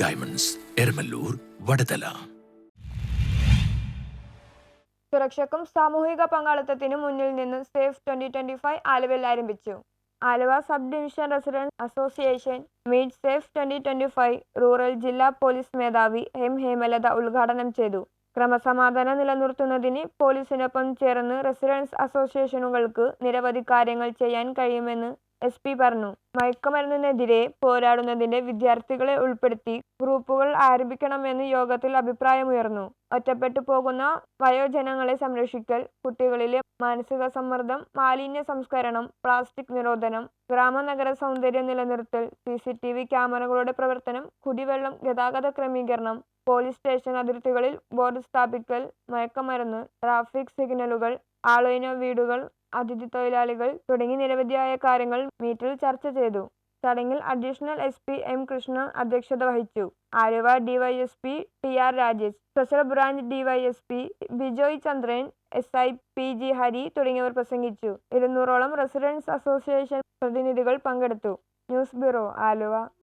Diamonds Eramallur Vadathala സുരക്ഷയ്ക്കും സാമൂഹിക പങ്കാളിത്തത്തിനും മുന്നിൽ നിന്ന് സേഫ് ട്വന്റി ട്വന്റി ഫൈവ് ആലുവയിൽ ആരംഭിച്ചു. Aluva sub division residence association meet safe twenty twenty five rural ജില്ലാ പോലീസ് മേധാവി എം ഹേമലത ഉദ്ഘാടനം ചെയ്തു. ക്രമസമാധാനം നിലനിർത്തുന്നതിന് പോലീസിനൊപ്പം ചേർന്ന് റെസിഡൻസ് അസോസിയേഷനുകൾക്ക് നിരവധി കാര്യങ്ങൾ ചെയ്യാൻ കഴിയുമെന്ന് എസ് പി പറഞ്ഞു. മയക്കുമരുന്നിനെതിരെ പോരാടുന്നതിന്റെ വിദ്യാർത്ഥികളെ ഉൾപ്പെടുത്തി ഗ്രൂപ്പുകൾ ആരംഭിക്കണമെന്ന് യോഗത്തിൽ അഭിപ്രായമുയർന്നു. ഒറ്റപ്പെട്ടു പോകുന്ന വയോജനങ്ങളെ സംരക്ഷിക്കൽ കുട്ടികളിലെ മാനസിക സമ്മർദ്ദം മാലിന്യ സംസ്കരണം പ്ലാസ്റ്റിക് നിരോധനം ഗ്രാമനഗര സൗന്ദര്യം നിലനിർത്തൽ സി സി ടി വി ക്യാമറകളുടെ പ്രവർത്തനം കുടിവെള്ളം ഗതാഗത ക്രമീകരണം പോലീസ് സ്റ്റേഷൻ അതിർത്തികളിൽ ബോർഡ് സ്ഥാപിക്കൽ മയക്കമരുന്ന് ട്രാഫിക് സിഗ്നലുകൾ ആളൊഴിഞ്ഞ വീടുകൾ അതിഥി തൊഴിലാളികൾ തുടങ്ങി നിരവധിയായ കാര്യങ്ങൾ മീറ്റിൽ ചർച്ച ചെയ്തു. ചടങ്ങിൽ additional S P M Krishna അധ്യക്ഷത വഹിച്ചു. Aluva DYSP T R Rajesh special branch DYSP Bijoy Chandran S I P G Hari തുടങ്ങിയവർ പ്രസംഗിച്ചു. ഇരുന്നൂറോളം റെസിഡൻസ് അസോസിയേഷൻ പ്രതിനിധികൾ പങ്കെടുത്തു. News bureau Aluva.